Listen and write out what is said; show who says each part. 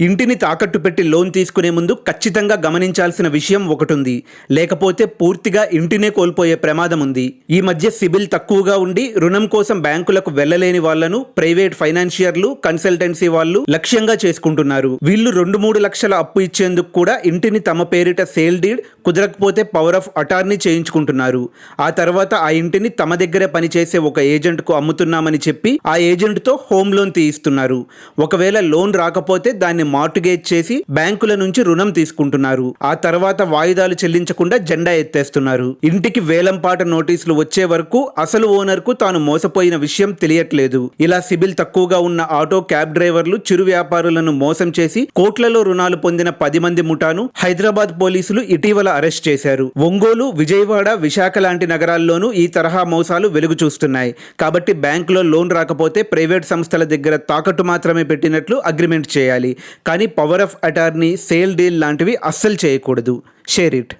Speaker 1: ఇంటిని తాకట్టు పెట్టి లోన్ తీసుకునే ముందు ఖచ్చితంగా గమనించాల్సిన విషయం ఒకటి ఉంది లేకపోతే పూర్తిగా ఇంటినే కోల్పోయే ప్రమాదం ఉంది. ఈ మధ్య సిబిల్ తక్కువగా ఉండి రుణం కోసం బ్యాంకులకు వెళ్ళలేని వాళ్ళను ప్రైవేట్ ఫైనాన్షియర్లు కన్సల్టెన్సీ వాళ్ళు లక్ష్యంగా చేసుకుంటున్నారు. వీళ్ళు రెండు మూడు లక్షల అప్పు ఇచ్చేందుకు కూడా ఇంటిని తమ పేరిట సేల్ డీడ్ కుదరకపోతే పవర్ ఆఫ్ అటార్నీ చేయించుకుంటున్నారు. ఆ తర్వాత ఆ ఇంటిని తమ దగ్గరే పనిచేసే ఒక ఏజెంట్కు అమ్ముతున్నామని చెప్పి ఆ ఏజెంట్తో హోమ్ లోన్ తీయిస్తున్నారు. ఒకవేళ లోన్ రాకపోతే దాన్ని మార్టుగేజ్ చేసి బ్యాంకుల నుంచి రుణం తీసుకుంటున్నారు. ఆ తర్వాత వాయిదాలు చెల్లించకుండా జెండా ఎత్తేస్తున్నారు. ఇంటికి వేలంపాట నోటీసులు వచ్చే వరకు అసలు ఓనర్కు తాను మోసపోయిన విషయం తెలియట్లేదు. ఇలా సిబిల్ తక్కువగా ఉన్న ఆటో క్యాబ్ డ్రైవర్లు చిరు వ్యాపారులను మోసం చేసి కోట్లలో రుణాలు పొందిన పది మంది ముఠాను హైదరాబాద్ పోలీసులు ఇటీవల అరెస్ట్ చేశారు. ఒంగోలు విజయవాడ విశాఖ లాంటి నగరాల్లోనూ ఈ తరహా మోసాలు వెలుగు చూస్తున్నాయి. కాబట్టి బ్యాంకులో లోన్ రాకపోతే ప్రైవేట్ సంస్థల దగ్గర తాకట్టు మాత్రమే పెట్టినట్లు అగ్రిమెంట్ చేయాలి. కానీ power of attorney sale deal లాంటివి అస్సలు చేయకూడదు. Share it.